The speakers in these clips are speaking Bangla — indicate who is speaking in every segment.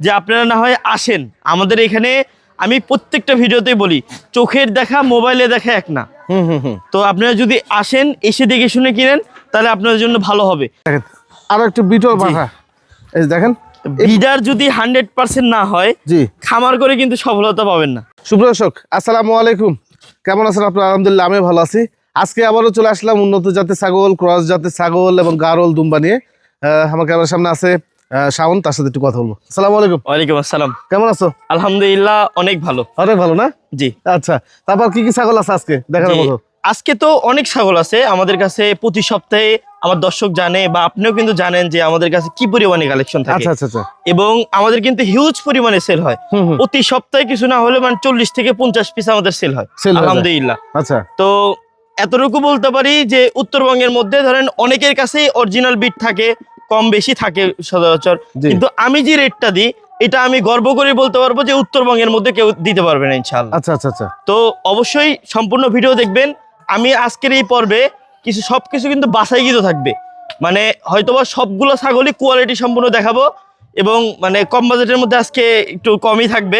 Speaker 1: যে আপনারা না হয় আসেন। আমাদের এখানে আমি প্রত্যেকটা ভিডিওতেই বলি চোখের দেখা মোবাইলে দেখা এক না।
Speaker 2: হুম হুম হুম।
Speaker 1: তো আপনারা যদি আসেন এসে দেখে শুনে কিনেন তাহলে আপনাদের জন্য ভালো হবে।
Speaker 2: দেখেন আরও একটু বিটল এই দেখেন
Speaker 1: বিডার যদি হান্ড্রেড পার্সেন্ট না হয়
Speaker 2: জি।
Speaker 1: খামার করে কিন্তু সফলতা পাবেন না।
Speaker 2: সুপ্রদর্শক আসসালামু আলাইকুম। কেমন আছেন আপনার? আলহামদুলিল্লাহ আমি ভালো আছি। আজকে আবারও চলে আসলাম উন্নত জাতের ছাগল ক্রস জাতের ছাগল এবং গারল দুম্বা নিয়ে। আমার ক্যামেরার সামনে আছে শাওন তার সাথে একটু কথা বলব। আসসালামু আলাইকুম।
Speaker 1: ওয়ালাইকুম আসসালাম।
Speaker 2: কেমন আছো?
Speaker 1: আলহামদুলিল্লাহ অনেক ভালো।
Speaker 2: অনেক ভালো না?
Speaker 1: জি।
Speaker 2: আচ্ছা তারপর কি কি ছাগল আছে আজকে? দেখার। মতো।
Speaker 1: আজকে তো অনেক ছাগল আছে। আমাদের কাছে প্রতি সপ্তাহে আমার দর্শক জানে বা আপনিও কিন্তু জানেন যে আমাদের কাছে কি পরিমাণে কালেকশন থাকে।
Speaker 2: আচ্ছা আচ্ছা আচ্ছা।
Speaker 1: এবং আমাদের কিন্তু হিউজ পরিমাণে সেল হয়। প্রতি সপ্তাহে কিছু না হলে মানে চল্লিশ থেকে পঞ্চাশ পিস আমাদের সেল হয়। আলহামদুলিল্লাহ।
Speaker 2: আচ্ছা।
Speaker 1: তো এতটুকু বলতে পারি যে উত্তরবঙ্গের মধ্যে ধরেন অনেকের কাছেই অরিজিনাল বিট থাকে। কম বেশি থাকে সচরাচর। কিন্তু আমি যে রেটটা দিই এটা আমি গর্ব করে বলতে পারব যে উত্তরবঙ্গের মধ্যে কেউ দিতে পারবে না ইনশাল্লাহ
Speaker 2: আচ্ছা আচ্ছা আচ্ছা।
Speaker 1: তো অবশ্যই সম্পূর্ণ ভিডিও দেখবেন। আমি আজকের এই পর্বে কিছু সব কিছু কিন্তু বাছাইকৃত থাকবে। মানে হয়তোবা সবগুলো ছাগলই কোয়ালিটি সম্পূর্ণ দেখাবো এবং মানে কম বাজেটের মধ্যে আজকে একটু কমই থাকবে।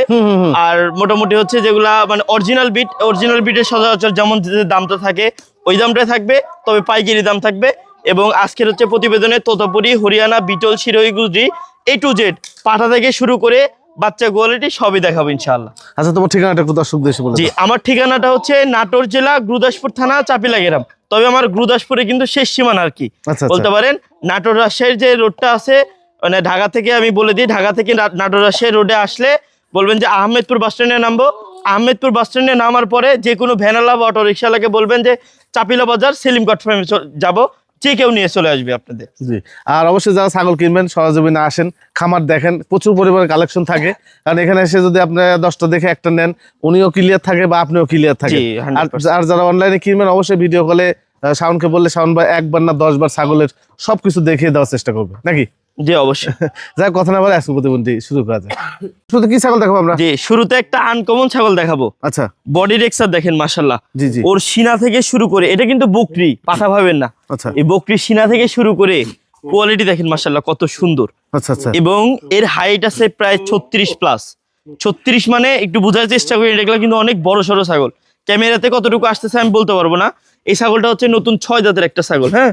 Speaker 1: আর মোটামুটি হচ্ছে যেগুলা মানে অরিজিনাল বিট অরিজিনাল বিটের সচরাচর যেমন দামটা থাকে ওই দামটাই থাকবে তবে পাইকারি দাম থাকবে। এবং আজকের হচ্ছে প্রতিবেদনে Totapuri Haryana Beetal Sirohi Gujari A to Z পাঠা থেকে শুরু করে বাচ্চা কোয়ালিটি সবই দেখাবো ইনশাআল্লাহ।
Speaker 2: আচ্ছা তোমার ঠিকানাটা একটু দর্শক দেশে বলে
Speaker 1: জি আমার ঠিকানাটা হচ্ছে নাটোর জেলা গুরুদাসপুর থানা চাপিলা গ্রাম তবে আমার গুরুদাসপুরে কিন্তু শেষ সীমানা আর কি।
Speaker 2: আচ্ছা
Speaker 1: বলতে
Speaker 2: আচ্ছা
Speaker 1: পারেন নাটোর রাজশাহীর যে রোডটা আছে মানে ঢাকা থেকে আমি বলে দিই ঢাকা থেকে নাটোর রাজশাহী রোডে আসলে বলবেন যে আহমেদপুর বাস স্ট্যান্ডে নামবো। আহমেদপুর বাস স্ট্যান্ডে নামার পরে যে কোনো ভ্যানালা বা অটো রিক্সাওয়ালাকে বলবেন যে চাপিলা বাজার সেলিম কট ফার্মে যাব। যে কেউ নিয়ে চলে আসবে আপনাদের।
Speaker 2: জি। আর অবশ্যই যারা ছাগল কিনবেন সরজমিনে আসেন খামার দেখেন প্রচুর পরিমাণে কালেকশন থাকে। কারণ এখানে এসে যদি আপনি দশটা দেখে একটা নেন উনিও ক্লিয়ার থাকে বা আপনিও ক্লিয়ার থাকে
Speaker 1: জি, 100%
Speaker 2: আর আর যারা অনলাইনে কিনবেন অবশ্যই ভিডিও কলে শাওনকে বললে শাওন ভাই একবার না দশবার ছাগলের সবকিছু দেখিয়ে দেওয়ার চেষ্টা করবে নাকি?
Speaker 1: জি অবশ্যই।
Speaker 2: যাই কথা না বলে আজকে প্রতিবন্ধী শুরু করা যায় শুধু কি ছাগল দেখাবো আমরা?
Speaker 1: জি শুরুতে একটা আনকমন ছাগল দেখাবো।
Speaker 2: আচ্ছা।
Speaker 1: বডি রেক্সার দেখেন মাসাল্লাহ
Speaker 2: জি জি।
Speaker 1: ওর সিনা থেকে শুরু করে এটা কিন্তু বকরি পাঠা ভাবেন না।
Speaker 2: আচ্ছা।
Speaker 1: এই বকরির সিনা থেকে শুরু করে কোয়ালিটি দেখেন মাসাল্লাহ কত সুন্দর।
Speaker 2: আচ্ছা আচ্ছা।
Speaker 1: এবং এর হাইট আছে প্রায় ছত্রিশ প্লাস ছত্রিশ মানে একটু বোঝার চেষ্টা করি এগুলো কিন্তু অনেক বড় সড়ো ছাগল। ক্যামেরাতে কতটুকু আসতেছে আমি বলতে পারব না। এই ছাগলটা হচ্ছে নতুন ছয় দাঁতের একটা ছাগল হ্যাঁ?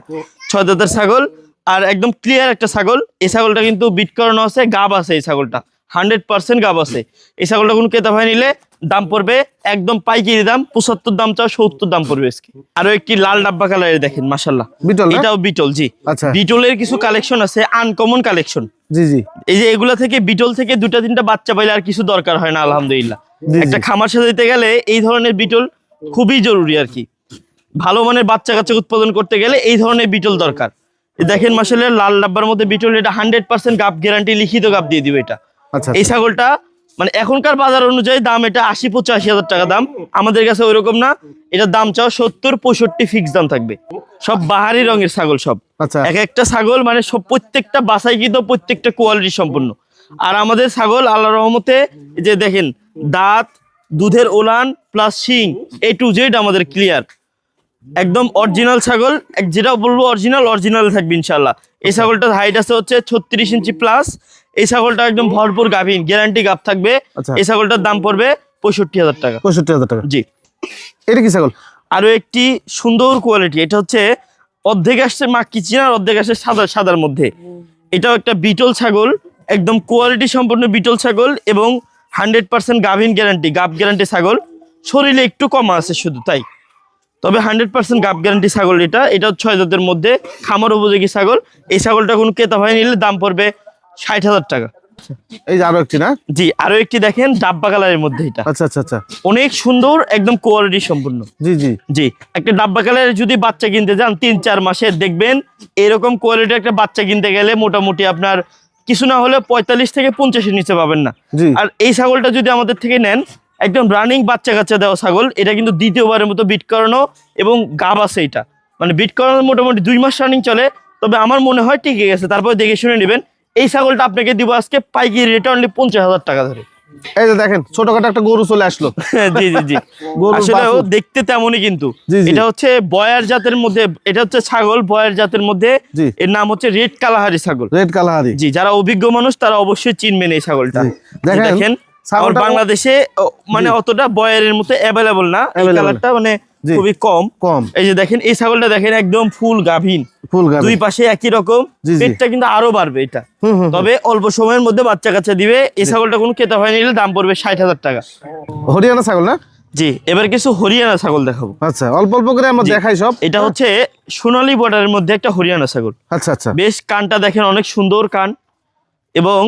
Speaker 1: ছয় দাঁতের ছাগল আর একদম ক্লিয়ার একটা ছাগল। এই ছাগলটা কিন্তু বিট করানো আছে গাব আছে এই ছাগলটা। হান্ড্রেড পার্সেন্ট গাব আছে। এই ছাগলটা কোনো ক্রেতা ভাই নিলে দাম পড়বে একদম পাইকারি দাম পঁচাত্তর দাম চাও সত্তর দাম পড়বে আজকে। আরও একটি লাল ডাব্বা কালারের দেখেন মাসাল্লাহ
Speaker 2: বিটল
Speaker 1: এটাও বিটল জি।
Speaker 2: আচ্ছা।
Speaker 1: বিটলের কিছু কালেকশন আছে আনকমন কালেকশন
Speaker 2: জি জি।
Speaker 1: এই যে এগুলা থেকে বিটল থেকে দুটা তিনটা বাচ্চা পাইলে আর কিছু দরকার হয় না আলহামদুলিল্লাহ। একটা। খামার সাজাইতে গেলে এই ধরনের বিটল খুবই জরুরি আর কি। ভালো মানের বাচ্চা কাচ্চা উৎপাদন করতে গেলে এই ধরনের বিটল দরকার। দেখেন মাসালে লাল ডাব্বার মধ্যে বিটল এটা হান্ড্রেড পার্সেন্ট গাপ গ্যারান্টি লিখিত গাপ দিয়ে দিবে এটা।
Speaker 2: আচ্ছা
Speaker 1: এই ছাগলটা মানে এখনকার বাজার অনুযায়ী দাম এটা আশি পঁচাশি হাজার টাকা দাম। আমাদের কাছে ওইরকম না এটার দাম চাও সত্তর পঁয়ষট্টি ফিক্স দাম থাকবে। সব বাহারি রঙের ছাগল সব।
Speaker 2: আচ্ছা।
Speaker 1: এক একটা ছাগল মানে সব প্রত্যেকটা বাসাইকৃত প্রত্যেকটা কোয়ালিটি সম্পূর্ণ। আর আমাদের ছাগল আল্লাহ রহমতে যে দেখেন দাঁত দুধের ওলান প্লাস শিং এ টু জেড আমাদের ক্লিয়ার একদম অরিজিনাল ছাগল। যেটা বলব অরিজিনাল অরিজিনাল থাকবে ইনশাল্লাহ এই ছাগলটার হাইট আছে হচ্ছে ছত্রিশ ইঞ্চি প্লাস এই ছাগলটা একদম ভরপুর গাভিন গ্যারান্টি গাভ থাকবে।
Speaker 2: আচ্ছা।
Speaker 1: এই ছাগলটার দাম পড়বে পঁয়ষট্টি হাজার টাকা।
Speaker 2: পঁয়ষট্টি হাজার টাকা।
Speaker 1: জি।
Speaker 2: এটা কি ছাগল?
Speaker 1: আরও একটি সুন্দর কোয়ালিটি এটা হচ্ছে অর্ধেক আসছে মাক্কি আর অর্ধেক আসছে সাদা সাদার মধ্যে। এটাও একটা বিটল ছাগল একদম কোয়ালিটি সম্পন্ন বিটল ছাগল এবং হান্ড্রেড পার্সেন্ট গাভিন গ্যারান্টি গাভ গ্যারান্টি ছাগল। শরীরে একটু কম আছে শুধু তাই। তবে হান্ড্রেড পার্সেন্ট গাভ গ্যারান্টি ছাগল এটা। এটা ছয় জাতের মধ্যে। খামার উপযোগী ছাগল। এই ছাগলটা কোনো ক্রেতা ভাই নিলে দাম পড়বে ষাট হাজার টাকা।
Speaker 2: এই যে আরও একটি না?
Speaker 1: জি আরও একটি দেখেন ডাব্বা কালারের মধ্যে এটা।
Speaker 2: আচ্ছা আচ্ছা আচ্ছা।
Speaker 1: অনেক সুন্দর একদম কোয়ালিটি সম্পূর্ণ।
Speaker 2: জি জি।
Speaker 1: জি একটা ডাব্বা কালারের যদি বাচ্চা কিনতে যান তিন চার মাসের দেখবেন এরকম কোয়ালিটির একটা বাচ্চা কিনতে গেলে মোটামুটি আপনার কিছু না হলে পঁয়তাল্লিশ থেকে পঞ্চাশের নিচে পাবেন না। আর এই ছাগলটা যদি আমাদের থেকে নেন একদম রানিং বাচ্চা কাচ্চা দেওয়া ছাগল এটা কিন্তু দ্বিতীয়বারের মতো বিট করানো এবং গাব আছে এটা। মানে বিট করানো মোটামুটি দুই মাস রানিং চলে তবে আমার মনে হয় টিকে গেছে। তারপর দেখে শুনে নেবেন। এই ছাগলটা আপনাকে দিব আজকে পাইকারি রেটে অনলি পঞ্চাশ হাজার টাকা ধরে।
Speaker 2: এই যে দেখেন ছোটখাটো একটা গরু চলে আসলো।
Speaker 1: জি জি জি।
Speaker 2: গরুর
Speaker 1: আসলে ও দেখতে তেমনই কিন্তু।
Speaker 2: জি, জি।
Speaker 1: এটা হচ্ছে বয়ার জাতের মধ্যে এটা হচ্ছে ছাগল বয়ার জাতের মধ্যে। এর নাম হচ্ছে রেড কালাহারি ছাগল।
Speaker 2: Red Kalahari.
Speaker 1: জি যারা অভিজ্ঞ মানুষ তারা অবশ্যই চিনবেন এই ছাগলটা।
Speaker 2: জি। দেখেন,
Speaker 1: আমার বাংলাদেশে মানে অতটা বয়ারের মতো অ্যাভেলেবল না। এই কালারটা মানে খুবই কম।
Speaker 2: কম।
Speaker 1: এই যে দেখেন এই ছাগলটা দেখেন একদম ফুল গাভীন।
Speaker 2: ফুল গাবি
Speaker 1: দুই পাশে একই রকম। পেটটা কিন্তু আরও বাড়বে এটা। তবে অল্প সময়ের মধ্যে বাচ্চা কাচ্চা দিবে। এই ছাগলটা কোনো ক্রেতা হয় নিলে দাম পড়বে ষাট হাজার টাকা।
Speaker 2: হরিয়ানা ছাগল না?
Speaker 1: জি এবার কিছু হরিয়ানা ছাগল দেখাবো।
Speaker 2: আচ্ছা অল্প অল্প করে আমরা। দেখাই সব।
Speaker 1: এটা হচ্ছে সোনালী বর্ডারের মধ্যে একটা হরিয়ানা ছাগল।
Speaker 2: আচ্ছা আচ্ছা।
Speaker 1: বেশ কানটা দেখেন অনেক সুন্দর কান। এবং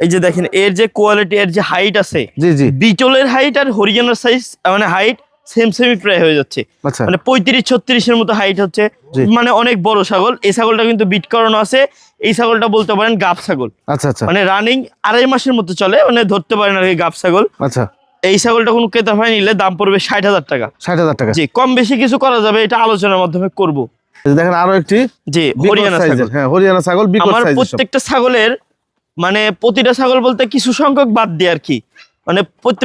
Speaker 1: এই যে দেখেন এর যে কোয়ালিটি এর যে হাইট আছে
Speaker 2: জি জি।
Speaker 1: বিটলের হাইট আর হরিয়ানার সাইজ মানে হাইট সেম সেমই প্রায় হয়ে যাচ্ছে।
Speaker 2: আচ্ছা।
Speaker 1: মানে পঁয়ত্রিশ ছত্রিশ এর মতো হাইট হচ্ছে। মানে অনেক বড় ছাগল। এই ছাগলটা কিন্তু বিট করানো আছে। এই ছাগলটা বলতে পারেন গাব ছাগল।
Speaker 2: আচ্ছা আচ্ছা।
Speaker 1: মানে রানিং আড়াই মাসের মতো চলে মানে ধরতে পারেন আর কি গাব ছাগল।
Speaker 2: আচ্ছা।
Speaker 1: এই ছাগলটা কোনো ক্রেতা হয় নিলে দাম পড়বে ষাট হাজার টাকা।
Speaker 2: ষাট হাজার টাকা।
Speaker 1: জি কম বেশি কিছু করা যাবে এটা আলোচনার মাধ্যমে করব।
Speaker 2: দেখেন আরও একটি
Speaker 1: জি হরিয়ানা ছাগল।
Speaker 2: হ্যাঁ হরিয়ানা ছাগল বিকট
Speaker 1: আমার প্রত্যেকটা ছাগলের মানে প্রতিটা ছাগল বলতে কিছু সংখ্যক বাদ দিয়ে আর কি। মানে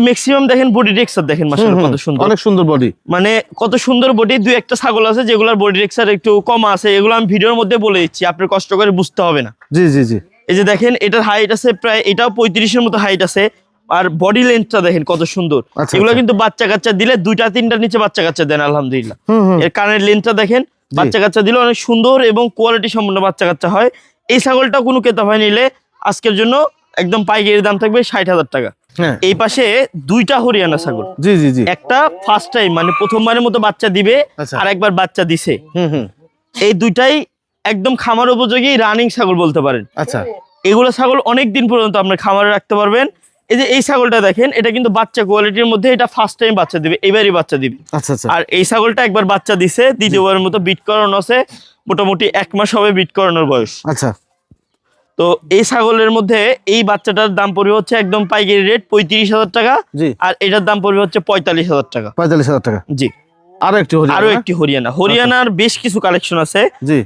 Speaker 1: ম্যাক্সিমাম দেখেন বডি টেক্সচার দেখেন কত সুন্দর।
Speaker 2: অনেক সুন্দর বডি
Speaker 1: মানে কত সুন্দর বডি দুই একটা ছাগল আছে যেগুলোর বডি টেক্সচার একটু কম আছে এগুলো আমি ভিডিওর মধ্যে বলে দিচ্ছি আপনার কষ্ট করে বুঝতে হবে না।
Speaker 2: জি জি জি।
Speaker 1: এই যে দেখেন এটার হাইট আছে প্রায় এটাও পঁয়ত্রিশের মতো হাইট আছে আর বডি লেন্থটা দেখেন কত সুন্দর।
Speaker 2: আচ্ছা,
Speaker 1: এগুলো
Speaker 2: আচ্ছা।
Speaker 1: কিন্তু বাচ্চা কাচ্চা দিলে দুইটা তিনটার নিচে বাচ্চা কাচ্চা দেন আলহামদুলিল্লাহ।
Speaker 2: হুম হুম।
Speaker 1: এর কানের লেন্থটা দেখেন বাচ্চা কাচ্চা দিলে অনেক সুন্দর এবং কোয়ালিটি সম্পন্ন বাচ্চা কাচ্চা হয়। এই ছাগলটা কোনো ক্রেতা হয় নিলে আজকের জন্য একদম পাইকারি দাম থাকবে ষাট হাজার টাকা।
Speaker 2: হ্যাঁ।
Speaker 1: এই পাশে দুইটা হরিয়ানা ছাগল।
Speaker 2: জি জি জি।
Speaker 1: একটা ফার্স্ট টাইম মানে প্রথমবারের মতো বাচ্চা দিবে
Speaker 2: আচ্ছা।
Speaker 1: আর একবার বাচ্চা দিছে। এই দুইটাই একদম খামার উপযোগী রানিং ছাগল বলতে পারেন।
Speaker 2: আচ্ছা।
Speaker 1: এগুলো ছাগল অনেক দিন পর্যন্ত আপনার খামারে রাখতে পারবেন। এই যে এই ছাগলটা দেখেন এটা কিন্তু বাচ্চা কোয়ালিটির মধ্যে এটা ফার্স্ট টাইম বাচ্চা দিবে এবারই বাচ্চা দিবে।
Speaker 2: আচ্ছা আচ্ছা।
Speaker 1: আর এই ছাগলটা একবার বাচ্চা দিছে দ্বিতীয়বারের মতো বিট করানো আছে মোটামুটি এক মাস হবে বিট করানোর বয়স।
Speaker 2: আচ্ছা।
Speaker 1: তো এই ছাগলের মধ্যে এই বাচ্চাটার দাম পড়বে হচ্ছে একদম পাইকারি রেট পঁয়ত্রিশ হাজার টাকা
Speaker 2: জি।
Speaker 1: আর এটার দাম পড়বে হচ্ছে পঁয়তাল্লিশ হাজার টাকা।
Speaker 2: পঁয়তাল্লিশ হাজার টাকা।
Speaker 1: জি।
Speaker 2: আরও একটি আরও?
Speaker 1: একটি হরিয়ানা। হরিয়ানার বেশ কিছু কালেকশন আছে।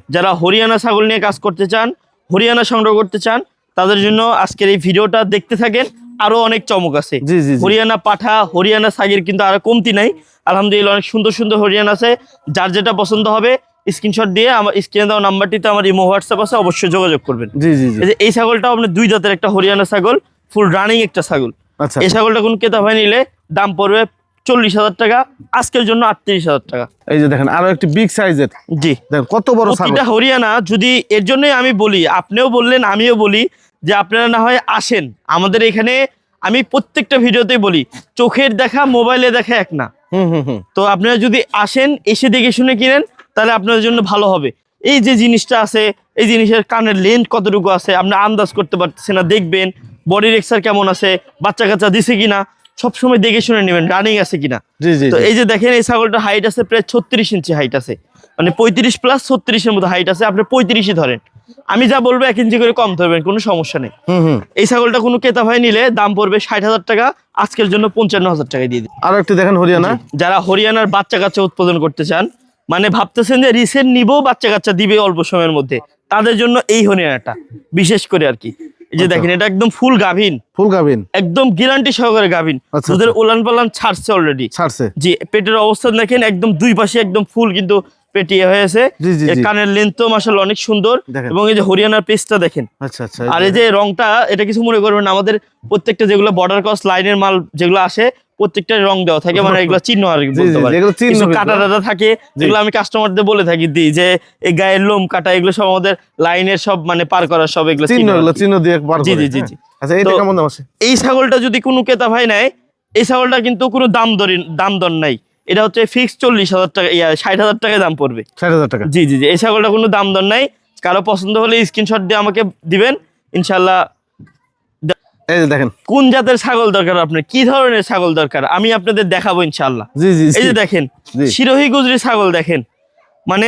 Speaker 1: যারা হরিয়ানা ছাগল নিয়ে কাজ করতে চান হরিয়ানা সংগ্রহ করতে চান তাদের জন্য আজকের এই ভিডিওটা দেখতে থাকেন। আরও অনেক চমক আছে। হরিয়ানা পাঠা হরিয়ানা সাগের কিন্তু আর কমতি নাই। আলহামদুলিল্লাহ অনেক সুন্দর সুন্দর হরিয়ানা আছে। যার যেটা পছন্দ হবে স্ক্রিনশট দিয়ে আমার স্ক্রিনে দেওয়া নাম্বারটিতে আমার ইমো হোয়াটসঅ্যাপ আছে অবশ্যই যোগাযোগ করবেন।
Speaker 2: জি জি জি।
Speaker 1: এই ছাগলটাও আপনার দুই দাঁতের একটা হরিয়ানা ছাগল ফুল রানিং একটা ছাগল।
Speaker 2: আচ্ছা।
Speaker 1: এই ছাগলটা কোন ক্রেতা ভাই নিলে দাম পড়বে চল্লিশ হাজার টাকা আজকের জন্য আটত্রিশ হাজার টাকা।
Speaker 2: এই যে দেখেন আরও একটি বিগ সাইজের
Speaker 1: জি।
Speaker 2: দেখেন কত বড় ছাগল।
Speaker 1: প্রতিটা হরিয়ানা যদি এর জন্যই আমি বলি আপনিও বললেন আমিও বলি যে আপনারা না হয় আসেন। আমাদের এখানে আমি প্রত্যেকটা ভিডিওতেই বলি চোখের দেখা মোবাইলে দেখা এক না।
Speaker 2: হুম হুম হুম।
Speaker 1: তো আপনারা যদি আসেন এসে দেখে শুনে কিনেন তাহলে আপনাদের জন্য ভালো হবে। এই যে জিনিসটা আছে এই জিনিসের কানের লেন্থ কতটুকু আছে আপনি আন্দাজ করতে পারতেছেন না দেখবেন বডি রেক্সার কেমন আছে বাচ্চা কাচ্চা দিছে কিনা সবসময় দেখে শুনে নেবেন রানিং আছে কিনা। তো এই যে দেখেন এই ছাগলটার হাইট আছে প্রায় ছত্রিশ ইঞ্চি হাইট আছে। মানে পঁয়ত্রিশ প্লাস ছত্রিশের মতো হাইট আছে আপনি পঁয়ত্রিশই ধরেন। আমি যা বলব এক ইঞ্চি করে কম ধরবেন কোনো সমস্যা নেই। এই ছাগলটা কোনো ক্রেতা ভাই নিলে দাম পড়বে ষাট হাজার টাকা আজকের জন্য পঞ্চান্ন হাজার টাকা দিয়ে দিই
Speaker 2: আরও একটি দেখেন হরিয়ানা।
Speaker 1: যারা হরিয়ানার বাচ্চা কাচ্চা উৎপাদন করতে চান মানে ভাবতেছেন যে রিসেন্ট নিবো বাচ্চা কাচ্চা দিবে অল্প সময়ের মধ্যে। তাদের জন্য এই হরিয়ানাটা বিশেষ করে আর কি। এই যে
Speaker 2: আচ্ছা।
Speaker 1: দেখেন এটা একদম ফুল গাভিন।
Speaker 2: ফুল গাভিন?
Speaker 1: একদম গ্যারান্টি সহকারে গাভিন।
Speaker 2: ওদের
Speaker 1: দুধের ওলান পালান ছাড়ছে অলরেডি
Speaker 2: ছাড়ছে।
Speaker 1: জি পেটের অবস্থা দেখেন একদম দুই পাশে একদম ফুল কিন্তু পেটিয়ে হয়েছে। কানের লেন্থ তো মাসাল অনেক সুন্দর এবং এই যে হরিয়ানার পেস্টটা দেখেন।
Speaker 2: আচ্ছা আচ্ছা
Speaker 1: আর এই যে রংটা এটা কিছু মনে করবেন আমাদের প্রত্যেকটা যেগুলো বর্ডার ক্রস লাইনের মাল যেগুলো আসে প্রত্যেকটা রং দেওয়া থাকে মানে এগুলো চিহ্ন আর বলতে পারে। কাটা টাটা থাকে যেগুলো আমি কাস্টমারদের বলে থাকি দিই যে এই গায়ের লোম কাটা এগুলো সব আমাদের লাইনের সব মানে পার করার সব এগুলো
Speaker 2: চিহ্ন
Speaker 1: চিহ্ন
Speaker 2: দিয়ে
Speaker 1: জি, জি, জি,
Speaker 2: হ্যাঁ। আচ্ছা এইটা কেমন দাম আছে?
Speaker 1: এই ছাগলটা যদি কোনো ক্রেতা ভাই নেয় এই ছাগলটা কিন্তু কোনো দাম দরি দাম দর নাই। এটা হচ্ছে ফিক্স চল্লিশ হাজার টাকা ইয়া ষাট হাজার টাকায় দাম পড়বে।
Speaker 2: ষাট হাজার টাকা।
Speaker 1: জি জি জি এই ছাগলটা কোনো দাম দর নাই। কারও পছন্দ হলে স্ক্রিনশট দিয়ে আমাকে দিবেন ইনশাল্লাহ
Speaker 2: এই যে দেখেন।
Speaker 1: কোন জাতের ছাগল দরকার আপনার? কি ধরনের ছাগল দরকার? আমি আপনাদের দেখাবো ইনশাল্লাহ
Speaker 2: জি জি
Speaker 1: এই যে দেখেন। শিরোহী গুজরি ছাগল দেখেন। মানে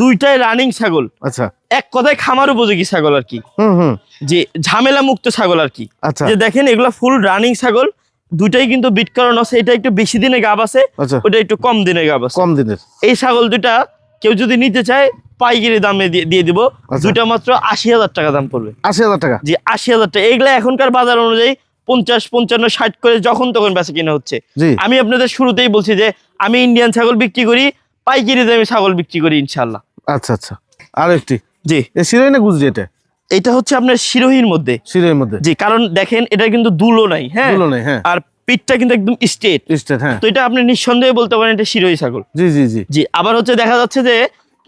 Speaker 1: দুইটাই রানিং ছাগল।
Speaker 2: আচ্ছা।
Speaker 1: এক কথায় খামার উপযোগী ছাগল আর কি।
Speaker 2: হুম হুম।
Speaker 1: যে ঝামেলা মুক্ত ছাগল আর কি।
Speaker 2: আচ্ছা।
Speaker 1: যে দেখেন এগুলো ফুল রানিং ছাগল। দুটাই কিন্তু বিট করানো আছে। এটা একটু বেশি দিনে গাব আছে
Speaker 2: আচ্ছা।
Speaker 1: ওটা একটু কম দিনে গাব আছে।
Speaker 2: কম দিনের।
Speaker 1: এই ছাগল দুটা কেউ যদি নিতে চায় পাইকারি দামে দিয়ে- দিব।
Speaker 2: আচ্ছা।
Speaker 1: দুইটা মাত্র আশি হাজার টাকা দাম পড়বে।
Speaker 2: আশি হাজার টাকা?
Speaker 1: জি আশি হাজার টাকা। এগুলা এখনকার বাজার অনুযায়ী পঞ্চাশ পঞ্চান্ন ষাট করে যখন তখন বেচা কিনা হচ্ছে। আমি আপনাদের শুরুতেই বলছি যে আমি ইন্ডিয়ান ছাগল বিক্রি করি পাইকারি দামে ছাগল বিক্রি করি ইনশাল্লাহ
Speaker 2: আচ্ছা আচ্ছা। আর একটি
Speaker 1: জি।
Speaker 2: এ শিরোই না গুজরি এটা?
Speaker 1: এটা হচ্ছে আপনার শিরোহীর মধ্যে।
Speaker 2: শিরোহীর মধ্যে।
Speaker 1: জি কারণ দেখেন এটা কিন্তু দুলো নাই হ্যাঁ?
Speaker 2: দুলো নেই হ্যাঁ।
Speaker 1: আর পিঠটা কিন্তু একদম স্ট্রেট।
Speaker 2: স্টেট হ্যাঁ।
Speaker 1: তো এটা আপনি নিঃসন্দেহে বলতে পারেন এটা শিরোহী ছাগল।
Speaker 2: জি জি জি।
Speaker 1: জি আবার হচ্ছে দেখা যাচ্ছে যে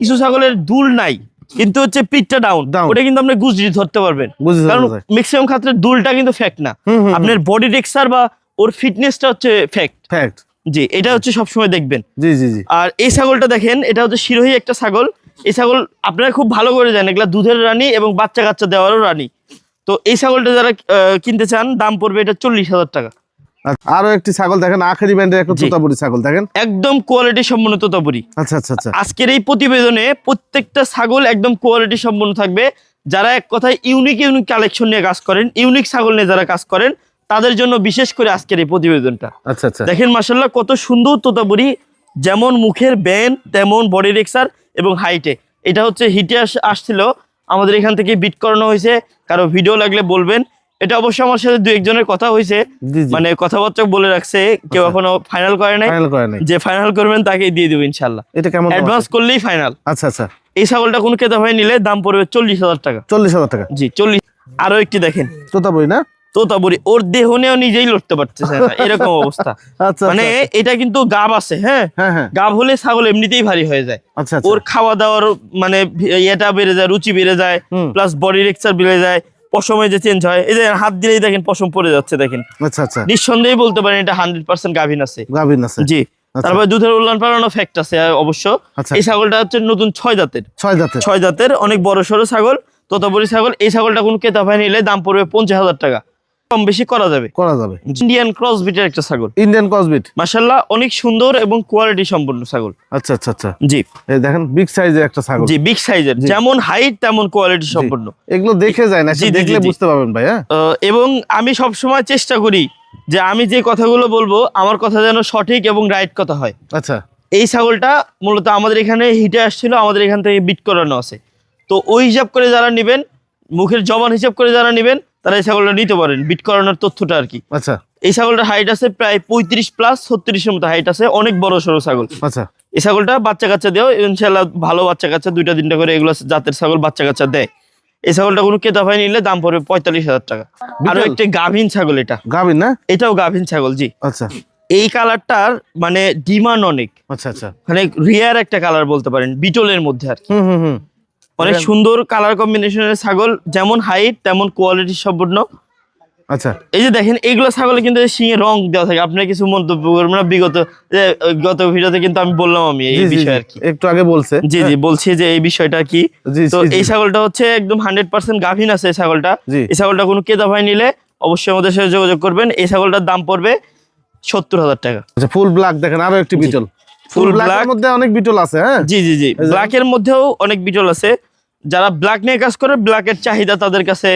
Speaker 1: কিছু ছাগলের দুল নাই কিন্তু হচ্ছে পিঠটা ডাউন। ওটা কিন্তু আপনি গুজরি ধরতে পারবেন। কারণ ম্যাক্সিমাম ক্ষেত্রে দুলটা কিন্তু ফ্যাক্ট না। আপনার বডি টেক্সচার বা ওর ফিটনেসটা হচ্ছে ফ্যাক্ট
Speaker 2: ফ্যাক্ট
Speaker 1: জি এটা হচ্ছে সবসময় দেখবেন।
Speaker 2: জি জি জি।
Speaker 1: আর এই ছাগলটা দেখেন এটা হচ্ছে শিরোহী একটা ছাগল। এই ছাগল আপনারা খুব ভালো করে জানেন এগুলা দুধের রানী এবং বাচ্চা কাচ্চা দেওয়ারও রানী। তো এই ছাগলটা যারা কিনতে চান দাম পড়বে এটা চল্লিশ হাজার টাকা।
Speaker 2: আচ্ছা, আরও একটি ছাগল দেখেন আখেরি ব্যান্ডের একটা। তোতাপুরি ছাগল দেখেন।
Speaker 1: একদম কোয়ালিটি সম্পন্ন তোতাপুরি।
Speaker 2: আচ্ছা আচ্ছা আচ্ছা।
Speaker 1: আজকের এই প্রতিবেদনে প্রত্যেকটা ছাগল একদম কোয়ালিটি সম্পন্ন থাকবে। যারা এক কথায় ইউনিক ইউনিক কালেকশন নিয়ে কাজ করেন ইউনিক ছাগল নিয়ে যারা কাজ করেন তাদের জন্য বিশেষ করে আজকের এই প্রতিবেদনটা।
Speaker 2: আচ্ছা আচ্ছা।
Speaker 1: দেখেন মাসাল্লাহ কত সুন্দর তোতাপুরি যেমন মুখের ব্যান তেমন বডি রেক্সার এবং হাইটে এটা হচ্ছে হিটে আস- আসছিল আমাদের এখান থেকে বিট করানো হয়েছে। কারও ভিডিও লাগলে বলবেন। এটা অবশ্য আমার সাথে দু একজনের কথা হয়েছে। মানে কথাবার্তা বলে রাখছে কেউ
Speaker 2: আচ্ছা।
Speaker 1: এখনও ফাইনাল করে নাই।
Speaker 2: ফাইনাল করে নাই।
Speaker 1: যে ফাইনাল করবেন তাকে দিয়ে দেবো ইনশাল্লাহ
Speaker 2: এটা কেমন
Speaker 1: অ্যাডভান্স করলেই ফাইনাল
Speaker 2: আচ্ছা আচ্ছা।
Speaker 1: এই ছাগলটা কোনো ক্রেতা ভাই নিলে দাম পড়বে চল্লিশ হাজার টাকা।
Speaker 2: চল্লিশ হাজার টাকা।
Speaker 1: জি চল্লিশ। আরও একটি দেখেন।
Speaker 2: তোতাপুরি না?
Speaker 1: তোতাপুরি ওর দেহ নিয়েও নিজেই লড়তে পারতেছে না এরকম অবস্থা।
Speaker 2: আচ্ছা
Speaker 1: মানে
Speaker 2: আচ্ছা।
Speaker 1: এটা কিন্তু গাব আছে হ্যাঁ?
Speaker 2: হ্যাঁ হ্যাঁ।
Speaker 1: গাব হলে ছাগল এমনিতেই ভারী হয়ে যায়।
Speaker 2: আচ্ছা আচ্ছা।
Speaker 1: ওর খাওয়া দাওয়ার মানে ইয়েটা বেড়ে যায় রুচি বেড়ে যায় প্লাস বডি রেকচার বেড়ে যায় পশমে যে চেঞ্জ হয় এই যে হাত দিলেই দেখেন পশম পড়ে যাচ্ছে দেখেন।
Speaker 2: আচ্ছা আচ্ছা।
Speaker 1: নিঃসন্দেহে বলতে পারেন এটা হান্ড্রেড পার্সেন্ট গাভিন আছে।
Speaker 2: গাভিন আছে।
Speaker 1: জি।
Speaker 2: আচ্ছা।
Speaker 1: তারপরে দুধের উল্লান পালানো ফ্যাক্ট আছে অবশ্য।
Speaker 2: আচ্ছা।
Speaker 1: এই ছাগলটা হচ্ছে নতুন ছয় জাতের।
Speaker 2: ছয় জাতের।
Speaker 1: ছয় জাতের অনেক বড় সড়ো ছাগল তোতাপুরি ছাগল এই ছাগলটা কোন ক্রেতা ভাই নিলে দাম পড়বে পঞ্চাশ হাজার টাকা। কম বেশি করা যাবে।
Speaker 2: করা যাবে।
Speaker 1: ইন্ডিয়ান ক্রস বিটের একটা ছাগল।
Speaker 2: ইন্ডিয়ান কসবিট
Speaker 1: মাসাল্লাহ অনেক সুন্দর এবং কোয়ালিটি সম্পন্ন ছাগল।
Speaker 2: আচ্ছা আচ্ছা আচ্ছা।
Speaker 1: জি।
Speaker 2: এই দেখেন বিগ সাইজের একটা ছাগল।
Speaker 1: জি বিগ সাইজের যেমন হাইট তেমন কোয়ালিটি সম্পন্ন।
Speaker 2: এগুলো দেখে যায় না দেখলে। বুঝতে পারবেন ভাই হ্যাঁ?
Speaker 1: এবং আমি সব সময় চেষ্টা করি যে আমি যে কথাগুলো বলব আমার কথা যেন সঠিক এবং রাইট কথা হয়।
Speaker 2: আচ্ছা।
Speaker 1: এই ছাগলটা মূলত আমাদের এখানে হিটে আসছিল আমাদের এখান থেকে বিট করানো আছে। তো ওই হিসাব করে যারা নেবেন মুখের জবান হিসাব করে যারা নেবেন তারা এই ছাগলটা নিতে পারেন বিট করানোর তথ্যটা আর কি।
Speaker 2: আচ্ছা।
Speaker 1: এই ছাগলটার হাইট আছে প্রায় পঁয়ত্রিশ প্লাস ছত্রিশের মতো হাইট আছে অনেক বড় সড়ো ছাগল।
Speaker 2: আচ্ছা।
Speaker 1: এই ছাগলটা বাচ্চা কাচ্চা দেও ইনশাল্লাহ ভালো বাচ্চা কাচ্চা দুইটা তিনটা করে এগুলো জাতের ছাগল বাচ্চা কাচ্চা দেয়। এই ছাগলটা কোনো কেতা ভাই নিলে দাম পড়বে পঁয়তাল্লিশ হাজার টাকা।
Speaker 2: আরও
Speaker 1: একটি গাভীন ছাগল এটা।
Speaker 2: গাভিন না?
Speaker 1: এটাও গাভীন ছাগল জি।
Speaker 2: আচ্ছা।
Speaker 1: এই কালারটার মানে ডিমান্ড অনেক।
Speaker 2: আচ্ছা আচ্ছা।
Speaker 1: মানে রিয়ার একটা কালার বলতে পারেন বিটলের মধ্যে আর কি।
Speaker 2: হুম হুম হুম।
Speaker 1: অনেক সুন্দর কালার কম্বিনেশনের ছাগল যেমন হাইট তেমন কোয়ালিটি সম্পূর্ণ।
Speaker 2: আচ্ছা।
Speaker 1: এই যে দেখেন এগুলো ছাগলে কিন্তু শিঙে রং দেওয়া থাকে। আপনারা কিছু মন্তব্য করবেন না বিগত যে, গত ভিডিওতে কিন্তু আমি বললাম আমি এই বিষয়ে আর কি।
Speaker 2: একটু আগে বলছে।
Speaker 1: জি জি বলছি যে এই বিষয়টা কি। তো এই ছাগলটা হচ্ছে একদম হান্ড্রেড পার্সেন্ট গাভীন আছে এই ছাগলটা। এই ছাগলটা কোনো কেদা ভাই নিলে অবশ্যই আমাদের সাথে যোগাযোগ করবেন। এই ছাগলটার দাম পড়বে সত্তর হাজার টাকা।
Speaker 2: আচ্ছা ফুল ব্ল্যাক দেখেন আরও একটি বিটল। Full black
Speaker 1: black।
Speaker 2: মধ্যে অনেক বিটল আছে হ্যাঁ?
Speaker 1: জি জি জি।
Speaker 2: এই যে-
Speaker 1: ব্ল্যাকের মধ্যেও অনেক বিটল আছে। যারা ব্ল্যাক নিয়ে কাজ করে ব্ল্যাকের চাহিদা তাদের কাছে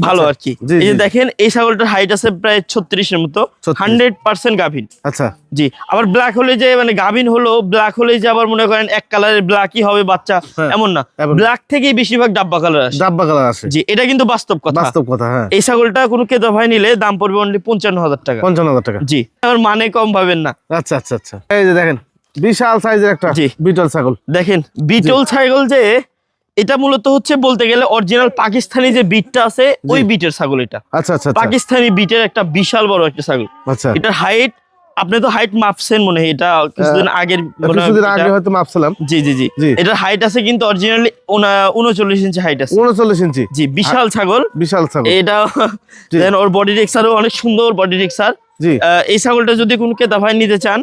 Speaker 1: ভালো আর কি এই যে দেখেন এই ছাগলটার হাইট আছে প্রায় ছত্রিশের মতো হান্ড্রেড পার্সেন্ট গাভীন
Speaker 2: আচ্ছা।
Speaker 1: জি আবার ব্ল্যাক হলে যে মানে গাভিন হলো ব্ল্যাক হলে যে আবার মনে করেন এক কালারের ব্ল্যাকই হবে বাচ্চা
Speaker 2: হ্যাঁ,
Speaker 1: এমন না। ব্ল্যাক থেকেই বেশিরভাগ ডাব্বা কালার আসে।
Speaker 2: ডাব্বা কালার আছে
Speaker 1: জি এটা কিন্তু বাস্তব কথা।
Speaker 2: বাস্তব কথা হ্যাঁ।
Speaker 1: এই ছাগলটা কোনো কেদা ভাই নিলে দাম পড়বে অনলি পঞ্চান্ন হাজার টাকা।
Speaker 2: পঞ্চান্ন হাজার টাকা।
Speaker 1: জি আর মানে কম পাবেন না।
Speaker 2: আচ্ছা আচ্ছা আচ্ছা। এই যে দেখেন বিশাল সাইজের একটা। বিটল ছাগল।
Speaker 1: দেখেন বিটল ছাগল যে এটা মূলত হচ্ছে বলতে গেলে অরিজিনাল পাকিস্তানি যে বিটটা আছে ওই বিটের ছাগল এটা।
Speaker 2: আচ্ছা আচ্ছা আচ্ছা।
Speaker 1: পাকিস্তানি বিটের একটা বিশাল বড় একটা ছাগল।
Speaker 2: আচ্ছা।
Speaker 1: এটার হাইট আপনি তো হাইট মাপছেন মনে হয় এটা কিছুদিন আগের
Speaker 2: কিছুদিন আগে হয়তো মাপছিলাম।
Speaker 1: জি জি জি। এটার হাইট আছে কিন্তু অরিজিনালি উনচল্লিশ ইঞ্চি হাইট আছে।
Speaker 2: উনচল্লিশ ইঞ্চি
Speaker 1: জি বিশাল ছাগল।
Speaker 2: বিশাল ছাগল।
Speaker 1: এটা দেন ওর বডি টেক্সারও অনেক সুন্দর বডি টেক্সার
Speaker 2: জি।
Speaker 1: এই ছাগলটা যদি কোনো ক্রেতা ভাই নিতে চান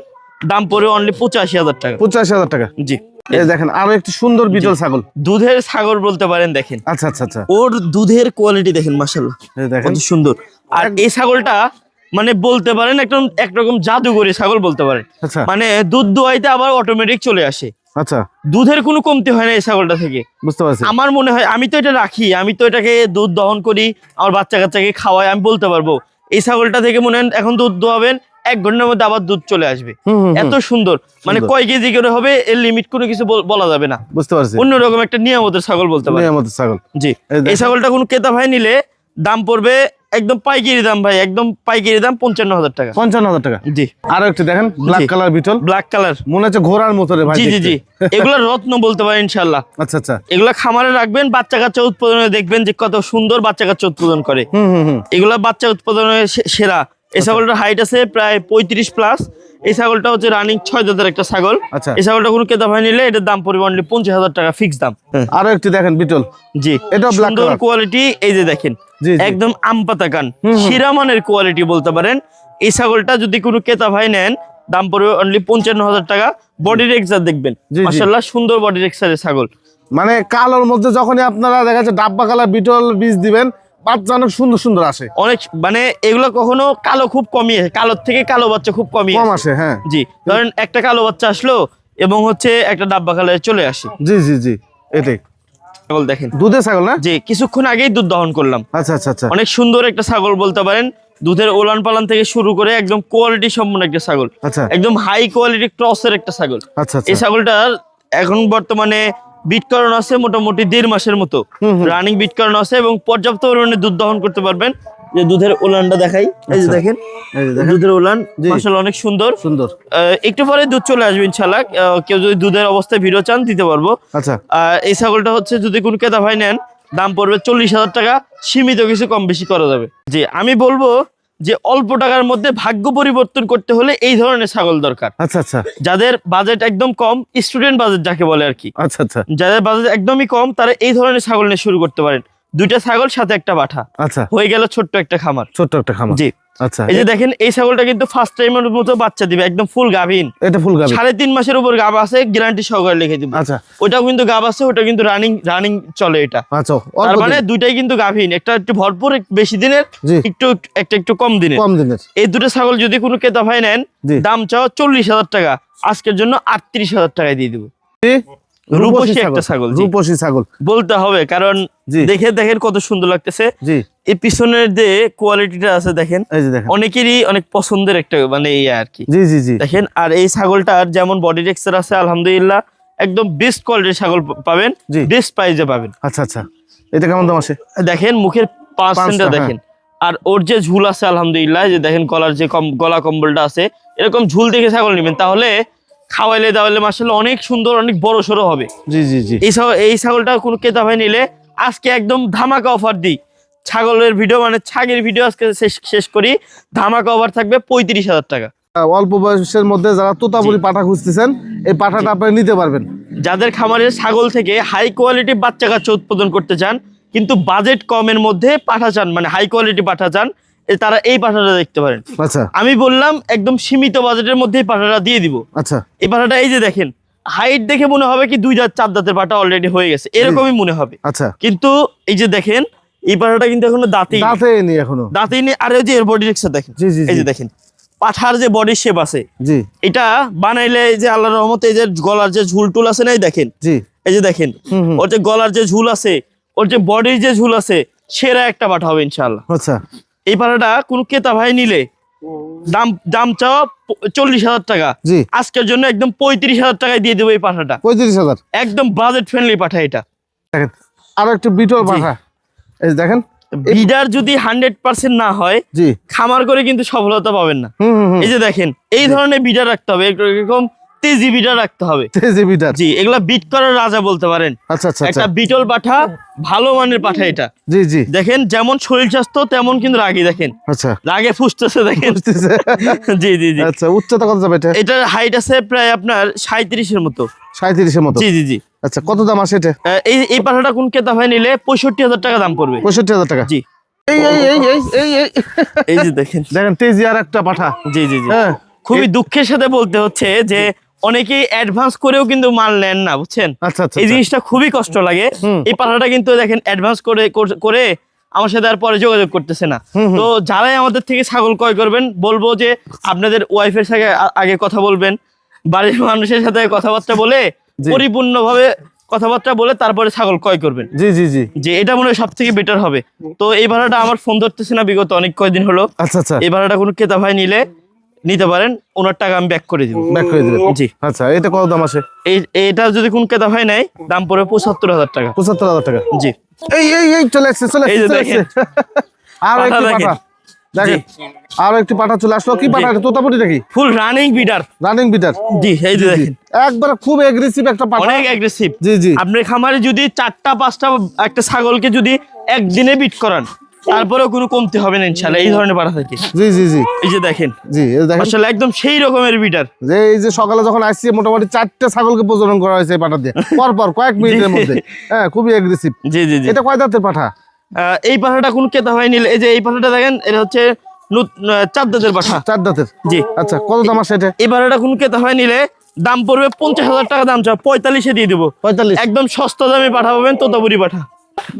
Speaker 1: দাম পড়বে অনলি পঁচাশি হাজার টাকা।
Speaker 2: পঁচাশি হাজার টাকা।
Speaker 1: জি।
Speaker 2: এই দেখেন আরও একটি সুন্দর বিটল ছাগল।
Speaker 1: দুধের ছাগল বলতে পারেন দেখেন।
Speaker 2: আচ্ছা আচ্ছা আচ্ছা।
Speaker 1: ওর দুধের কোয়ালিটি দেখেন মাসাল্লাহ
Speaker 2: দেখেন।
Speaker 1: কত সুন্দর। আর এই ছাগলটা মানে বলতে পারেন একদম একরকম জাদুঘরি ছাগল বলতে পারেন।
Speaker 2: আচ্ছা।
Speaker 1: মানে দুধ দোয়াইতে আবার অটোমেটিক চলে আসে।
Speaker 2: আচ্ছা।
Speaker 1: দুধের কোনো কমতি হয় না এই ছাগলটা থেকে।
Speaker 2: বুঝতে পারছি।
Speaker 1: আমার মনে হয় আমি তো এটা রাখি আমি তো এটাকে দুধ দহন করি আমার বাচ্চা কাচ্চাকে খাওয়াই আমি বলতে পারব। এই ছাগলটা থেকে মনে হয় এখন দুধ দোয়াবেন এক ঘণ্টার মধ্যে আবার দুধ চলে আসবে। এত সুন্দর। মানে কয় কেজি করে হবে এর লিমিট কোনো কিছু বলা যাবে না।
Speaker 2: বুঝতে পারছি।
Speaker 1: অন্যরকম একটা নিয়ামতের ছাগল বলতে পারে
Speaker 2: নিয়ামতের ছাগল।
Speaker 1: জি।
Speaker 2: এই
Speaker 1: ছাগলটা কোনো ক্রেতা ভাই নিলে দাম পড়বে একদম পাইকারি দাম ভাই একদম পাইকারি দাম পঞ্চান্ন হাজার টাকা।
Speaker 2: পঞ্চান্ন হাজার টাকা।
Speaker 1: জি।
Speaker 2: আরও একটি দেখেন black colour Beetal.
Speaker 1: Black colour
Speaker 2: মনে হচ্ছে ঘোড়ার মতো রে ভাই
Speaker 1: জি জি। জি। এগুলা রত্ন বলতে পারেন ইনশাল্লাহ
Speaker 2: আচ্ছা আচ্ছা।
Speaker 1: এগুলা খামারে রাখবেন বাচ্চা কাচ্চা উৎপাদনে দেখবেন যে কত সুন্দর বাচ্চা কাচ্চা উৎপাদন করে।
Speaker 2: হুম হুম হুম।
Speaker 1: এগুলা বাচ্চা উৎপাদনে সেরা। এই ছাগলটার হাইট আছে প্রায় পঁয়ত্রিশ প্লাস এই ছাগলটা হচ্ছে রানিং ছয় দাঁতের একটা ছাগল।
Speaker 2: আচ্ছা।
Speaker 1: এই ছাগলটা কোনো কেতা ভাই নিলে এটার দাম পরিমাণ পঞ্চাশ হাজার টাকা ফিক্স দাম।
Speaker 2: আরও একটি দেখেন বিটল।
Speaker 1: জি সুন্দর কোয়ালিটি এই যে দেখেন। একদম আম পাতা কান শিরামানের কোয়ালিটি বলতে পারেন। এই ছাগলটা যদি কোনো কেতা ভাই নেন দাম পড়বে অনলি পঞ্চান্ন হাজার টাকা। বডি রেক্সার দেখবেন। মাসাল্লাহ সুন্দর বডি রেক্সারের ছাগল।
Speaker 2: মানে কালোর মধ্যে যখনই আপনারা দেখা যাচ্ছে ডাব্বা কালার বিটল বীজ দিবেন বাচ্চা অনেক সুন্দর সুন্দর আসে।
Speaker 1: অনেক মানে এগুলো কখনো কালো খুব কমই আসে। কালোর থেকে কালো বাচ্চা খুব কমই
Speaker 2: কম
Speaker 1: আসে।
Speaker 2: হ্যাঁ।
Speaker 1: জি ধরেন একটা কালো বাচ্চা আসলো এবং হচ্ছে একটা ডাব্বা কালারে চলে আসে।
Speaker 2: জি জি জি এটাই।
Speaker 1: ছাগল দেখেন।
Speaker 2: দুধের ছাগল না?
Speaker 1: কিছুক্ষণ আগেই দুধ দহন করলাম।
Speaker 2: আচ্ছা আচ্ছা আচ্ছা।
Speaker 1: অনেক সুন্দর একটা ছাগল বলতে পারেন। দুধের ওলান পালান থেকে শুরু করে একদম কোয়ালিটি সম্পন্ন একটা ছাগল।
Speaker 2: আচ্ছা।
Speaker 1: একদম হাই কোয়ালিটি ক্রসের একটা ছাগল।
Speaker 2: আচ্ছা
Speaker 1: এই
Speaker 2: আচ্ছা
Speaker 1: ছাগলটার এখন বর্তমানে বিট করানো আছে মোটামুটি দেড় মাসের মতো। রানিং বিট করানো আছে এবং পর্যাপ্ত পরিমাণে দুধ দহন করতে পারবেন। যে দুধের ওলানটা দেখাই। এই যে
Speaker 2: আচ্ছা।
Speaker 1: দেখেন
Speaker 2: দেখেন।
Speaker 1: দুধের ওলান। মাসাল্লাহ অনেক সুন্দর।
Speaker 2: সুন্দর।
Speaker 1: একটু পরে দুধ চলে আসবে ইনশাল্লাহ কেউ যদি দুধের অবস্থায় ভিডিও চান দিতে পারব।
Speaker 2: আচ্ছা।
Speaker 1: এই ছাগলটা হচ্ছে যদি কোনো ক্রেতা ভাই নেন দাম পড়বে চল্লিশ হাজার টাকা। সীমিত কিছু কম বেশি করা যাবে। জি আমি বলব যে অল্প টাকার মধ্যে ভাগ্য পরিবর্তন করতে হলে এই ধরনের ছাগল দরকার।
Speaker 2: আচ্ছা আচ্ছা।
Speaker 1: যাদের বাজেট একদম কম স্টুডেন্ট বাজেট যাকে বলে আর কি।
Speaker 2: আচ্ছা আচ্ছা।
Speaker 1: যাদের বাজেট একদমই কম তারা এই ধরনের ছাগল নিয়ে শুরু করতে পারেন। দুইটা ছাগল সাথে একটা বাঠা।
Speaker 2: আচ্ছা।
Speaker 1: হয়ে গেল ছোট্ট একটা খামার।
Speaker 2: ছোট্ট একটা খামার।
Speaker 1: জি।
Speaker 2: আচ্ছা।
Speaker 1: এই যে দেখেন এই ছাগলটা কিন্তু ফার্স্ট টাইমের মতো বাচ্চা দিবে একদম ফুল গাভিন।
Speaker 2: এটা ফুল গাবি
Speaker 1: সাড়ে তিন মাসের উপর গাব আছে গ্যারান্টি সহকারে লিখে দিব।
Speaker 2: আচ্ছা।
Speaker 1: ওটাও কিন্তু গাব আছে ওটা কিন্তু রানিং রানিং চলে এটা।
Speaker 2: আচ্ছা
Speaker 1: তার মানে দুইটাই কিন্তু গাভীন একটা একটু ভরপুর বেশি দিনের একটু একটা একটু কম দিনের।
Speaker 2: কম দিনের।
Speaker 1: এই দুটো ছাগল যদি কোনো ক্রেতা ভাই নেন দাম চাও চল্লিশ হাজার টাকা। আজকের জন্য আটত্রিশ হাজার টাকায় দিয়ে দিব। রূপসী একটা ছাগল,
Speaker 2: রূপসী ছাগল।
Speaker 1: বলতে হবে কারণ দেখে দেখেন কত সুন্দর লাগতেছে।
Speaker 2: জি।
Speaker 1: এই পিছনের যে কোয়ালিটিটা আছে দেখেন অনেকেরই অনেক পছন্দের একটা মানে ইয়ে আর কি।
Speaker 2: জি জি জি।
Speaker 1: দেখেন আর এই ছাগলটার যেমন বডি টেক্সচার আছে আলহামদুলিল্লাহ একদম বেস্ট কোয়ালিটির ছাগল পাবেন। বেস্ট প্রাইজে পাবেন।
Speaker 2: আচ্ছা আচ্ছা। এটা কেমন দাম আসে?
Speaker 1: দেখেন মুখের পার্সেন্টটা
Speaker 2: হ্যাঁ।
Speaker 1: দেখেন। আর ওর যে ঝুল আছে আলহামদুলিল্লাহ যে দেখেন গলার যে কম গলা কম্বলটা আছে এরকম ঝুল দেখে ছাগল নেবেন তাহলে খাওয়াইলে দাওয়াইলে মাসাল্লাহ অনেক সুন্দর অনেক বড় সড়ো হবে।
Speaker 2: জি জি জি।
Speaker 1: এই এই ছাগলটা কোনো ক্রেতা ভাই নিলে আজকে একদম ধামাকা অফার দিই। ছাগলের ভিডিও মানে ছাগের ভিডিও আজকে শেষ করি। ধামাকা অফার থাকবে পঁয়ত্রিশ হাজার টাকা।
Speaker 2: অল্প বয়সের মধ্যে যারা তোতাপুরি পাঠা খুঁজতেছেন এই পাঠাটা আপনি নিতে পারবেন।
Speaker 1: যাদের খামারের ছাগল থেকে হাই কোয়ালিটি বাচ্চা কাচ্চা উৎপাদন করতে চান কিন্তু বাজেট কমের মধ্যে পাঠা চান মানে হাই কোয়ালিটি পাঠা চান তারা এই পাঠাটা দেখতে পারেন।
Speaker 2: আচ্ছা।
Speaker 1: আমি বললাম একদম সীমিত বাজেটের মধ্যেই পাঠাটা দিয়ে দিব।
Speaker 2: আচ্ছা।
Speaker 1: এই পাঠাটা এই যে দেখেন হাইট দেখে মনে হবে কি দুই দাঁত চার দাঁতের পাটা অলরেডি হয়ে গেছে। এরকমই মনে হবে।
Speaker 2: আচ্ছা।
Speaker 1: কিন্তু এই যে দেখেন এই পাঠাটা কিন্তু এখনও দাঁতেই নেই।
Speaker 2: দাঁতে নি এখনও।
Speaker 1: দাঁতেই নেই। আর ওই যে এর বডি রিক্সা দেখেন
Speaker 2: জি, জি,
Speaker 1: এই যে দেখেন পাঠার যে বডি শেপ আছে
Speaker 2: জি।
Speaker 1: এটা বানাইলে এই যে আল্লাহর রহমতে এই যে গলার যে ঝুল টুল আছে না এই দেখেন
Speaker 2: জি।
Speaker 1: এই যে দেখেন। ওর যে গলার যে ঝুল আছে ওর যে বডির যে ঝুল আছে সেরা একটা পাঠা হবে ইনশাল্লাহ
Speaker 2: আচ্ছা।
Speaker 1: এই পাঠাটা কোন ক্রেতা ভাই নিলে দাম দাম চাওয়া চল্লিশ হাজার টাকা। আজকের জন্য একদম পঁয়ত্রিশ হাজার টাকায় দিয়ে দেবো এই পাঠাটা।
Speaker 2: পঁয়ত্রিশ হাজার?
Speaker 1: একদম বাজেট ফ্রেন্ডলি পাঠা এটা।
Speaker 2: দেখেন আরও একটু বিটল পাঠা। এই দেখেন
Speaker 1: বিডার যদি হান্ড্রেড পার্সেন্ট না হয় খামার করে কিন্তু সফলতা পাবেন না। এই যে দেখেন এই ধরনের বিডার রাখতে হবে। এরকম রাখতে হবে।
Speaker 2: তেজি
Speaker 1: জি এগুলা বিট করার রাজা বলতে পারেন।
Speaker 2: আচ্ছা আচ্ছা আচ্ছা।
Speaker 1: একটা বিটল পাঠা ভালো মানের পাঠা এটা।
Speaker 2: জি জি।
Speaker 1: দেখেন যেমন শরীর স্বাস্থ্য তেমন কিন্তু রাগি দেখেন।
Speaker 2: আচ্ছা।
Speaker 1: রাগে ফুসতেছে দেখেন। জি জি জি।
Speaker 2: আচ্ছা উচ্চতা কত যাবে এটা?
Speaker 1: এটার হাইট আছে প্রায় আপনার মতো।
Speaker 2: সাঁত্রিশের মতো?
Speaker 1: জি জি জি।
Speaker 2: আচ্ছা কত দাম আসে এটা?
Speaker 1: এই এই পাঠাটা কোন ক্রেতা ভাই নিলে পঁয়ষট্টি হাজার টাকা দাম পড়বে।
Speaker 2: পঁয়ষট্টি হাজার টাকা?
Speaker 1: জি।
Speaker 2: এই এই এই এই এই এই।
Speaker 1: এই যে দেখেন।
Speaker 2: দেখেন তেজি আর একটা পাঠা।
Speaker 1: জি জি জি।
Speaker 2: হ্যাঁ।
Speaker 1: খুবই দুঃখের সাথে বলতে হচ্ছে যে অনেকেই অ্যাডভান্স করেও কিন্তু মাল নেন না বুঝছেন?
Speaker 2: আচ্ছা আচ্ছা
Speaker 1: এই
Speaker 2: আচ্ছা।
Speaker 1: জিনিসটা খুবই কষ্ট লাগে। এই পাঠাটা কিন্তু দেখেন অ্যাডভান্স করে করে আমার সাথে আর পরে যোগাযোগ করতেছে না। তো যারাই আমাদের থেকে ছাগল ক্রয় করবেন বলব যে আপনাদের ওয়াইফের সাথে আগে কথা বলবেন বাড়ির মানুষের সাথে কথাবার্তা বলে। পরিপূর্ণভাবে কথাবার্তা বলে তারপরে ছাগল ক্রয় করবেন।
Speaker 2: জি জি জি।
Speaker 1: যে এটা মনে হয় সব থেকে বেটার হবে। তো এই ভাড়াটা আমার ফোন ধরতেছে না বিগত অনেক কয়দিন হলো।
Speaker 2: আচ্ছা আচ্ছা।
Speaker 1: এই ভাড়াটা কোনো ক্রেতা ভাই নিলে নিতে পারেন ওনার টাকা আমি ব্যাক করে দিব।
Speaker 2: ব্যাক করে দিবেন?
Speaker 1: জি।
Speaker 2: আচ্ছা এটা কত দাম আছে?
Speaker 1: এই এটা যদি কোন ক্রেতা হয় নাই দাম পড়বে পঁচাত্তর হাজার টাকা।
Speaker 2: পঁচাত্তর হাজার টাকা?
Speaker 1: জি।
Speaker 2: এই এই এই চলে আসছে চলে আসছে আর একটু। পাঠা দেখেন। আর একটি পাঠা চলে আসলো। কি পাঠা এটা? তোতাপুরি দেখি
Speaker 1: ফুল রানিং বিডার
Speaker 2: রানিং বিডার
Speaker 1: জি এই যে দেখেন।
Speaker 2: একবার খুব এগ্রেসিভ একটা পাঠা
Speaker 1: অনেক অ্যাগ্রেসিভ
Speaker 2: জি জি।
Speaker 1: আপনার খামারে যদি চারটা পাঁচটা একটা ছাগলকে যদি একদিনে বিট করান তারপরেও কোনো কমতে হবে না এই ধরনের থাকে।
Speaker 2: জি জি জি।
Speaker 1: এই যে দেখেন
Speaker 2: জি দেখেন।
Speaker 1: আসলে একদম সেই রকমের বিটার।
Speaker 2: যে এই যে সকালে যখন আসছি মোটামুটি চারটে ছাগলকে প্রজনন করা হয়েছে এই পাঠা দিয়ে। পর পর কয়েক মিনিটের মধ্যে। হ্যাঁ খুবই এগ্রেসিভ
Speaker 1: জি জি জি।
Speaker 2: এটা কয় দাঁতের পাঠা?
Speaker 1: এই পাঠাটা কোন কেতা হয় নিলে এই যে এই পাঠাটা দেখেন এটা হচ্ছে চার দাঁতের পাঠা।
Speaker 2: চার দাঁতের?
Speaker 1: জি।
Speaker 2: আচ্ছা কত দাম আছে এটা?
Speaker 1: এই পাঠাটা কোন কেতা হয় নিলে দাম পড়বে পঞ্চাশ হাজার টাকা দাম চাও পঁয়তাল্লিশে দিয়ে দেবো।
Speaker 2: পঁয়তাল্লিশ।
Speaker 1: একদম সস্তা দামে পাঠা পাবেন তোতাপুরি পাঠা।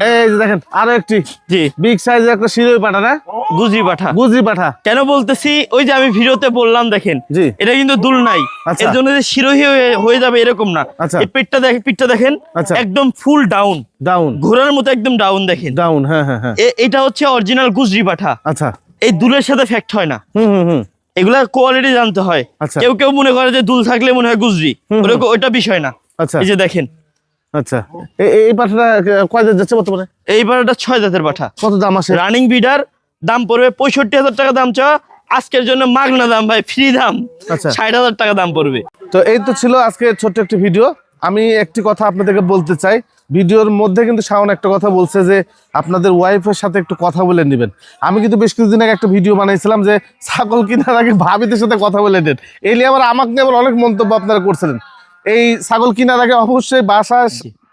Speaker 2: এই যে দেখেন আরও একটি
Speaker 1: জি।
Speaker 2: বিগ সাইজের একটা শিরোই পাঠা না?
Speaker 1: গুজরি পাঠা।
Speaker 2: গুজরি পাঠা।
Speaker 1: কেন বলতেছি ওই যে আমি ভিডিওতে বললাম দেখেন
Speaker 2: জি।
Speaker 1: এটা কিন্তু দুল নাই। এর জন্য যে শিরোহী হয়ে- যাবে এরকম না। এই পেটটা দেখেন পিঠটা দেখেন। একদম ফুল ডাউন।
Speaker 2: ডাউন।
Speaker 1: ঘোড়ার মতো একদম ডাউন দেখেন।
Speaker 2: ডাউন হ্যাঁ হ্যাঁ হ্যাঁ।
Speaker 1: এটা হচ্ছে অরিজিনাল গুজরি পাঠা।
Speaker 2: আচ্ছা।
Speaker 1: এই দুলের সাথে ফ্যাক্ট হয় না।
Speaker 2: হুম হুম হুম।
Speaker 1: এগুলা কোয়ালিটি জানতে হয়।
Speaker 2: আচ্ছা।
Speaker 1: কেউ কেউ মনে করে যে দুল থাকলে মনে হয় গুজরি। ওইটা বিষয় না।
Speaker 2: আচ্ছা।
Speaker 1: এই যে দেখেন
Speaker 2: আচ্ছা। এই পাঠাটা কয় যাচ্ছে বর্তমানে?
Speaker 1: এই পাঠাটা ছয় জাতের পাঠা।
Speaker 2: কত দাম আছে?
Speaker 1: রানিং বিডার দাম পড়বে পঁয়ষট্টি হাজার টাকা দাম চাওয়া। আজকের জন্য মাগনা দাম ভাই ফ্রি দাম।
Speaker 2: আচ্ছা।
Speaker 1: ষাট হাজার টাকা দাম পড়বে।
Speaker 2: তো এই তো ছিল আজকে ছোট্ট একটি ভিডিও আমি একটি কথা আপনাদেরকে বলতে চাই। ভিডিওর মধ্যে কিন্তু শাওন একটা কথা বলছে যে আপনাদের ওয়াইফের সাথে একটু কথা বলে নেবেন। আমি কিন্তু বেশ কিছুদিন আগে একটা ভিডিও বানাইছিলাম যে ছাগল কিনার আগে ভাবিদের সাথে কথা বলে নেন। এই নিয়ে আবার আমাকে নিয়ে আবার অনেক মন্তব্য আপনারা করছিলেন। এই ছাগল কেনার আগে অবশ্যই বাসা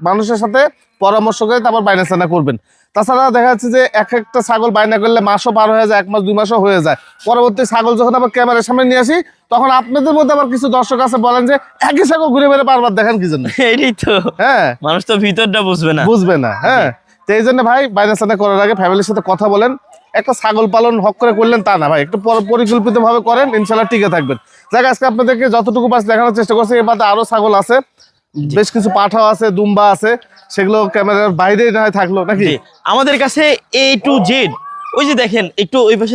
Speaker 2: মানুষের সাথে পরামর্শ করে তারপর বাইনা চানা করবেন। তাছাড়া দেখা যাচ্ছে যে এক একটা ছাগল বাইনা করলে মাসও পার হয়ে যায় এক মাস দুই মাসও হয়ে যায়। পরবর্তী ছাগল যখন আবার ক্যামেরার সামনে নিয়ে আসি তখন আপনাদের মধ্যে আবার কিছু দর্শক আছে বলেন যে একই ছাগল ঘুরে বেড়ে বারবার দেখেন কি জন্য?
Speaker 1: এটাই তো।
Speaker 2: হ্যাঁ।
Speaker 1: মানুষ তো ভিতরটা বুঝবে না।
Speaker 2: বুঝবে না হ্যাঁ। তো এই জন্য ভাই বাইনা চানা করার আগে ফ্যামিলির সাথে কথা বলেন। একটা ছাগল পালন হক করে করলেন তা না ভাই। একটু পরিকল্পিত ভাবে করেন ইনশাল্লাহ টিকে থাকবেন। যাক আজকে আপনাদেরকে যতটুকু পাশে দেখানোর চেষ্টা করছি। এর বাদে আরও ছাগল আছে। বেশ কিছু পাঠাও আছে দুম্বা আছে। সেগুলো ক্যামেরার বাইরে না থাকল নাকি?
Speaker 1: আমাদের কাছে এ টু জেড ওই যে দেখেন একটু ওই পাশে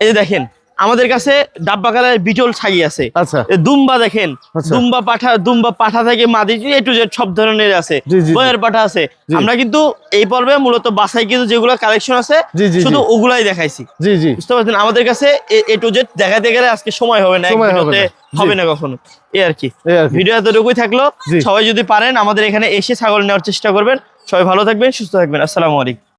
Speaker 1: এই যে দেখেন আমাদের কাছে ডাব্বা কালারের বিটল ছাগি আছে।
Speaker 2: আচ্ছা।
Speaker 1: দুম্বা দেখেন
Speaker 2: আচ্ছা।
Speaker 1: দুম্বা পাঠা দুম্বা পাঠা থেকে মাদি এ টু জেড সব ধরনের আছে। বয়ের পাঠা আছে। আমরা কিন্তু এই পর্বে মূলত বাসায় কিন্তু যেগুলো কালেকশন আছে শুধু ওগুলাই দেখাইছি।
Speaker 2: জি জি।
Speaker 1: বুঝতে পারছেন? আমাদের কাছে এ টু জেড দেখাতে গেলে আজকে সময় হবে না
Speaker 2: হবে না।
Speaker 1: হবে না কখনো। এই আর কি।
Speaker 2: এই আর কি।
Speaker 1: ভিডিও এতটুকুই থাকল। সবাই যদি পারেন আমাদের এখানে এসে ছাগল নেওয়ার চেষ্টা করবেন। সবাই ভালো থাকবেন সুস্থ থাকবেন। আসসালামু আলাইকুম।